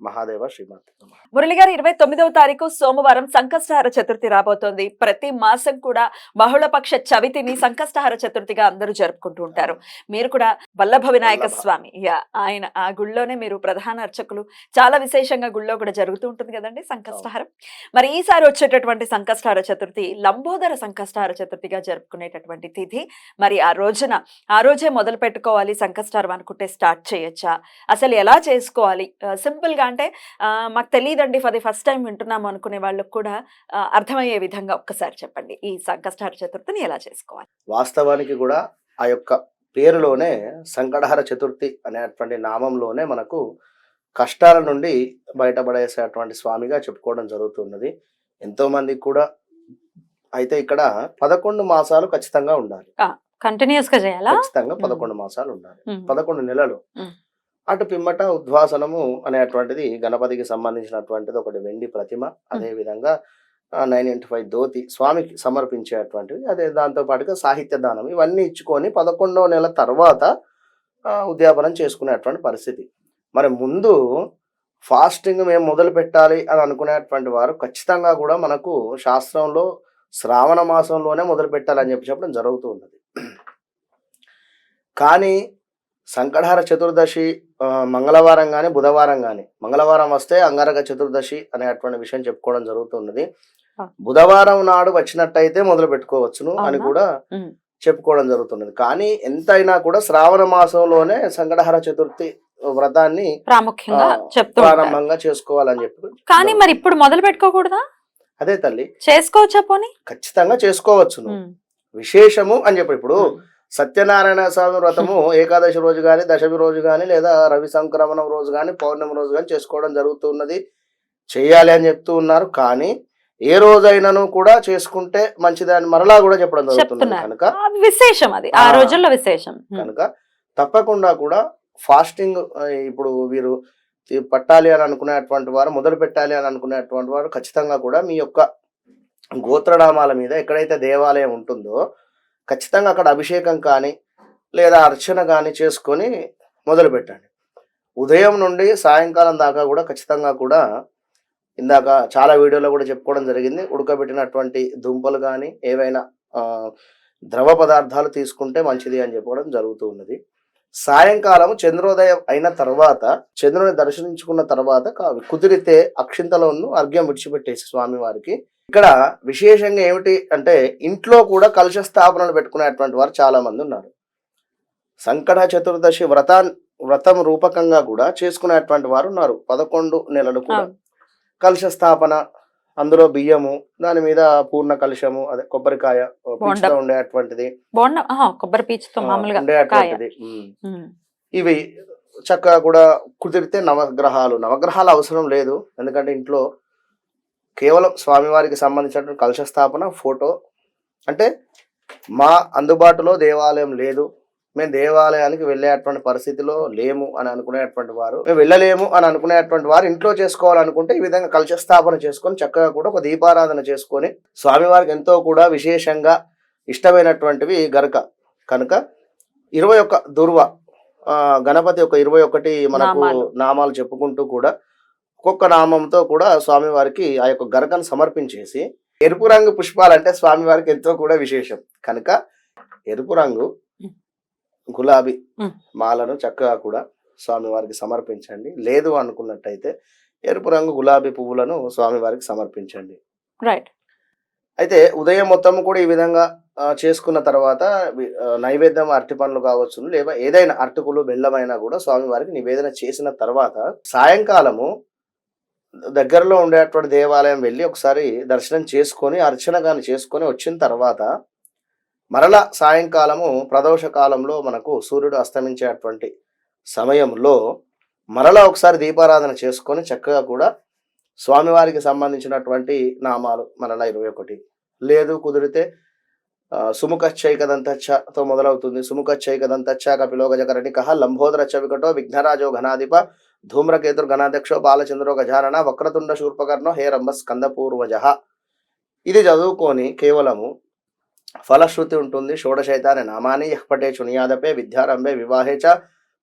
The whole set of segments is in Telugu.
మహాదేవ శ్రీమతి మురళి గారు ఇరవై తొమ్మిదవ తారీఖు సోమవారం సంకష్టహార చతుర్థి రాబోతోంది. ప్రతి మాసం కూడా బహుళపక్ష చవితిని సంకష్టహార చతుర్థిగా అందరూ జరుపుకుంటూ ఉంటారు. మీరు కూడా వల్లభ. వినాయక. స్వామి. యా, ఆయన ఆ గుళ్ళోనే మీరు ప్రధాన అర్చకులు. చాలా విశేషంగా గుళ్ళో కూడా జరుగుతూ ఉంటుంది కదండి సంకష్టహారం. మరి ఈసారి వచ్చేటటువంటి సంకష్టహార చతుర్థి లంబోదర సంకష్టహార చతుర్థిగా జరుపుకునేటటువంటి తిథి మరి ఆ రోజున ఆ రోజే మొదలు పెట్టుకోవాలి సంకష్టహారం అనుకుంటే స్టార్ట్ చేయొచ్చా? అసలు ఎలా చేసుకోవాలి? సింపుల్గా అంటే మాకు తెలియదండి ఫర్ ది ఫస్ట్ టైం వింటున్నాము అనుకునే వాళ్ళకు కూడా అర్థమయ్యే విధంగా ఒక్కసారి చెప్పండి. ఈ సంకష్టహార చతుర్థిని ఎలా చేసుకోవాలి? వాస్తవానికి కూడా ఆ యొక్క పేరులోనే సంకటహర చతుర్థి అనేటువంటి నామంలోనే మనకు కష్టాల నుండి బయటపడేసేటువంటి స్వామిగా చెప్పుకోవడం జరుగుతున్నది. ఎంతో మందికి కూడా అయితే ఇక్కడ పదకొండు మాసాలు ఖచ్చితంగా ఉండాలి. కంటిన్యూస్గా చేయాలా? ఖచ్చితంగా. పదకొండు మాసాలు ఉండాలి. పదకొండు నెలలు. అటు పిమ్మట ఉద్వాసనము అనేటువంటిది గణపతికి సంబంధించినటువంటిది ఒకటి వెండి ప్రతిమ అదే విధంగా నైన్ ఇంటూ ఫైవ్ ధోతి స్వామికి సమర్పించేటువంటివి అదే దాంతో పాటుగా సాహిత్య దానం. ఇవన్నీ ఇచ్చుకొని పదకొండవ నెల తర్వాత ఉద్యాపనం చేసుకునేటువంటి పరిస్థితి. మరి ముందు ఫాస్టింగ్ మేము మొదలు పెట్టాలి అని అనుకునేటువంటి వారు ఖచ్చితంగా కూడా మనకు శాస్త్రంలో శ్రావణ మాసంలోనే మొదలు పెట్టాలని చెప్పి చెప్పడం జరుగుతూ ఉన్నది. కానీ సంకటహార చతుర్దశి మంగళవారం కానీ బుధవారం కానీ మంగళవారం వస్తే అంగారక చతుర్దశి అనేటువంటి విషయం చెప్పుకోవడం జరుగుతున్నది. బుధవారం నాడు వచ్చినట్టయితే మొదలు పెట్టుకోవచ్చును అని? కూడా. చెప్పుకోవడం జరుగుతున్నది కానీ ఎంతైనా కూడా శ్రావణ మాసంలోనే సంకటహార చతుర్థి వ్రతాన్ని ప్రాముఖ్యంగా చెప్తూ. ప్రారంభంగా చేసుకోవాలని చెప్పి కానీ మరి ఇప్పుడు మొదలు పెట్టుకోకూడదా అదే తల్లి చేసుకోవచ్చా పోనీ ఖచ్చితంగా చేసుకోవచ్చును. విశేషము అని చెప్పి ఇప్పుడు సత్యనారాయణ స్వామి వ్రతము ఏకాదశి రోజు కానీ దశమి రోజు కానీ లేదా రవి సంక్రమణం రోజు కానీ పౌర్ణమి రోజు కానీ చేసుకోవడం జరుగుతున్నది చేయాలి అని చెప్తూ ఉన్నారు కానీ ఏ రోజైనాను కూడా చేసుకుంటే మంచిదని మరలా కూడా చెప్పడం చెప్తున్నారు. కనుక విశేషం అది ఆ. రోజుల్లో విశేషం. కనుక తప్పకుండా కూడా ఫాస్టింగ్ ఇప్పుడు వీరు పట్టాలి అని అనుకునేటువంటి వారు మొదలు పెట్టాలి అని అనుకునేటువంటి వారు ఖచ్చితంగా కూడా మీ యొక్క గోత్రనామాల మీద ఎక్కడైతే దేవాలయం ఉంటుందో ఖచ్చితంగా అక్కడ అభిషేకం కానీ లేదా అర్చన కానీ చేసుకొని మొదలు పెట్టండి ఉదయం నుండి సాయంకాలం దాకా కూడా ఖచ్చితంగా కూడా ఇందాక చాలా వీడియోలో కూడా చెప్పుకోవడం జరిగింది. ఉడకబెట్టినటువంటి దుంపలు కానీ ఏవైనా ద్రవ పదార్థాలు తీసుకుంటే మంచిది అని చెప్పడం జరుగుతూ ఉన్నది. సాయంకాలం చంద్రోదయం అయిన తర్వాత చంద్రుని దర్శించుకున్న తర్వాత కుదిరితే అక్షింతలను అర్ఘ్యం విడిచిపెట్టేసి స్వామివారికి ఇక్కడ విశేషంగా ఏమిటి అంటే ఇంట్లో కూడా కలశ స్థాపనలు పెట్టుకునేటువంటి వారు చాలా మంది ఉన్నారు. సంకట చతుర్దశి వ్రతా వ్రతం రూపకంగా కూడా చేసుకునేటువంటి వారు ఉన్నారు. పదకొండు నెలలు కూడా. కలశ స్థాపన అందులో బియ్యము దాని మీద పూర్ణ కలశము అదే కొబ్బరికాయ ఉండేటువంటిది. కొబ్బరి పీచుతో ఉండేటువంటిది. ఇవి చక్కగా కూడా కుదిరితే నవగ్రహాలు. నవగ్రహాలు అవసరం లేదు. ఎందుకంటే ఇంట్లో కేవలం స్వామివారికి సంబంధించినటువంటి కలశ స్థాపన ఫోటో. అంటే మా అందుబాటులో దేవాలయం లేదు. మేము దేవాలయానికి వెళ్ళేటువంటి పరిస్థితిలో లేము అని అనుకునేటువంటి వారు. మేము వెళ్ళలేము అని అనుకునేటువంటి వారు ఇంట్లో చేసుకోవాలనుకుంటే ఈ విధంగా కలశ స్థాపన చేసుకొని చక్కగా కూడా ఒక దీపారాధన చేసుకొని స్వామివారికి ఎంతో కూడా విశేషంగా ఇష్టమైనటువంటివి గరక. కనుక ఇరవై ఒక్క దుర్వ గణపతి యొక్క ఇరవై ఒకటి మనకు. నామాలు చెప్పుకుంటూ కూడా ఒక్కొక్క నామంతో కూడా స్వామివారికి ఆ యొక్క గరకను సమర్పించేసి ఎరుపు రంగు పుష్పాలంటే స్వామివారికి ఎంతో కూడా విశేషం కనుక ఎరుపు రంగు. గులాబీ. మాలను చక్కగా కూడా స్వామివారికి సమర్పించండి లేదు అనుకున్నట్టయితే ఎరుపు రంగు గులాబీ పువ్వులను స్వామివారికి సమర్పించండి రైట్ అయితే ఉదయం మొత్తం కూడా ఈ విధంగా చేసుకున్న తర్వాత నైవేద్యం అరటి పండ్లు కావచ్చు లేదా ఏదైనా అరటికులు బెల్లమైనా కూడా స్వామివారికి నివేదన చేసిన తర్వాత సాయంకాలము దగ్గరలో ఉండేటువంటి దేవాలయం వెళ్ళి ఒకసారి దర్శనం చేసుకొని అర్చన కానీ చేసుకొని వచ్చిన తర్వాత మరలా సాయంకాలము ప్రదోష కాలంలో మనకు సూర్యుడు అస్తమించేటువంటి సమయంలో మరలా ఒకసారి దీపారాధన చేసుకొని చక్కగా కూడా స్వామివారికి సంబంధించినటువంటి నామాలు మరలా ఇరవై ఒకటి. లేదు కుదిరితే ఆ, సుముఖచ్చైకదంతచ్చతో మొదలవుతుంది. సుముఖచ్చైకదంతచ్చ కపిలోగజకరణి కహ లంబోదరచ్చ చవికటో విఘ్నరాజో ఘనాధిప ధూమ్రకేతుర్ గణాధ్యక్షో బాలచంద్రో గజానన వక్రతుండ శూర్పకర్ణో హే రంభ స్కందపూర్వజ. ఇది చదువుకొని కేవలము ఫలశ్రుతి ఉంటుంది షోడశైతాని నామాని యహ్పటే చునియాదపే విద్యారంభే వివాహే చ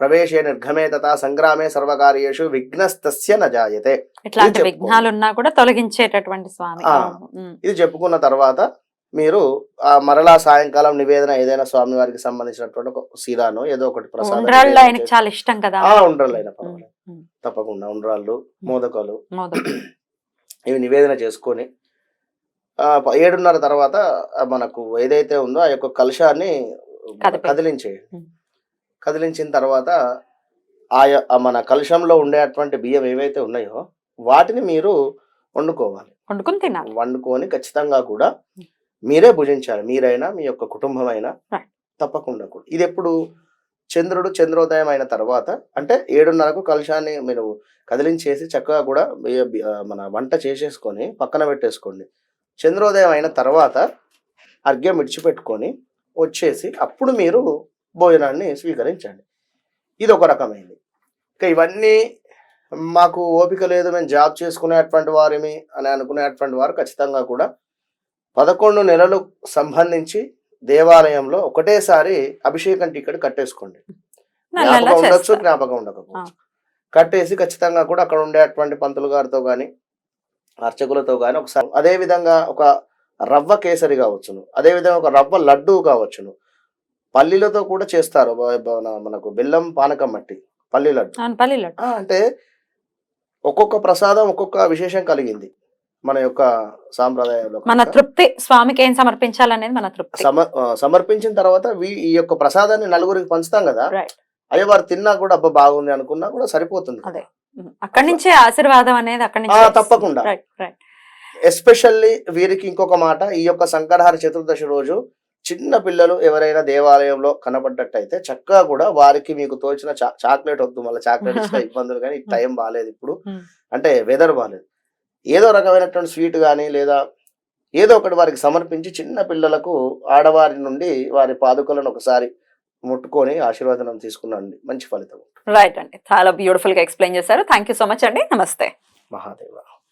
ప్రవేశే నిర్గమే తథా సంగ్రామే సర్వకార్యేషు విఘ్నస్తస్య న జాయతే. ఇట్లాంటి చెప్పుకో. విఘ్నాలు ఉన్నా కూడా తొలగించేటటువంటి స్వామి. ఇది చెప్పుకున్న తర్వాత మీరు ఆ మరలా సాయంకాలం నివేదన ఏదైనా స్వామి వారికి సంబంధించినటువంటి ఒక శీలాను ఏదో ఒకటి ప్రసాదం ఆయనకి చాలా ఇష్టం కదా. ఆ ఉండ్రాళ్ళు అయినా పర్వాలేదు. తప్పకుండా ఉండ్రాళ్ళు మోదకాలు. మోదకం ఇవి నివేదన చేసుకొని ఏడున్నర తర్వాత మనకు ఏదైతే ఉందో ఆ యొక్క. కదిలించేయండి. ఉం. కదిలించిన తర్వాత ఆయా ఆ మన కలశంలో ఉండేటువంటి బియ్యం ఏవైతే ఉన్నాయో వాటిని మీరు వండుకోవాలి. వండుకుని తినాలి. వండుకొని ఖచ్చితంగా కూడా మీరే భుజించాలి. మీరైనా మీ యొక్క కుటుంబం అయినా. తప్పకుండా కూడా. ఇది ఎప్పుడు చంద్రుడు చంద్రోదయం అయిన తర్వాత అంటే ఏడున్నరకు కలశాన్ని మీరు కదిలించేసి చక్కగా కూడా మన వంట చేసేసుకొని పక్కన పెట్టేసుకోండి. చంద్రోదయం అయిన తర్వాత అర్ఘ్యం విడిచిపెట్టుకొని వచ్చేసి అప్పుడు మీరు భోజనాన్ని స్వీకరించండి. ఇది ఒక రకమైనది ఇంకా ఇవన్నీ మాకు ఓపిక లేదు. మేము జాబ్ చేసుకునేటువంటి వారిమి అని అనుకునేటువంటి వారు ఖచ్చితంగా కూడా పదకొండు నెలలు సంబంధించి దేవాలయంలో ఒకటేసారి అభిషేకం టికెట్ కట్టేసుకోండి. జ్ఞాపకం ఉండొచ్చు. జ్ఞాపకం ఉండకపోవచ్చు. కట్టేసి ఖచ్చితంగా కూడా అక్కడ ఉండేటువంటి పంతులు గారితో కానీ అర్చకులతో కానీ ఒకసారి అదే విధంగా ఒక రవ్వ కేసరి కావచ్చును అదే విధంగా ఒక రవ్వ లడ్డు కావచ్చును. పల్లీలతో కూడా చేస్తారు మనకు బెల్లం పానకం మట్టి పల్లి లడ్డు అవును పల్లీలు ఆ, అంటే ఒక్కొక్క ప్రసాదం ఒక్కొక్క విశేషం కలిగింది. మన యొక్క సాంప్రదాయంలో మన తృప్తి స్వామికి ఏం సమర్పించాలనేది మన తృప్తి సమర్పించిన తర్వాత ఈ యొక్క ప్రసాదాన్ని నలుగురికి పంచుతాం కదా. అయ్యో వారు తిన్నా కూడా అబ్బా బాగుంది అనుకున్నా కూడా సరిపోతుంది అదే. అక్కడి నుంచే ఆశీర్వాదం అనేది అక్కడి నుంచి తప్పకుండా. ఎస్పెషల్లీ వీరికి ఇంకొక మాట ఈ యొక్క సంకటహార చతుర్దశి రోజు చిన్న పిల్లలు ఎవరైనా దేవాలయంలో కనబడ్డట్టయితే చక్కగా కూడా వారికి మీకు తోచిన చా- చాక్లెట్ వద్దు మళ్ళీ చాక్లెట్ ఇచ్చిన ఇబ్బందులు కానీ టైం బాగాలేదు ఇప్పుడు. అంటే వెదర్ బాగాలేదు ఏదో రకమైనటువంటి స్వీట్ కానీ లేదా ఏదో ఒకటి వారికి సమర్పించి చిన్న పిల్లలకు ఆడవారి నుండి వారి పాదుకలను ఒకసారి ముట్టుకొని ఆశీర్వాదనం తీసుకున్నాండి మంచి ఫలితం రైట్ అండి. చాలా బ్యూటిఫుల్గా ఎక్స్ప్లెయిన్ చేశారు. థ్యాంక్ సో మచ్ అండి. నమస్తే. మహాదేవ.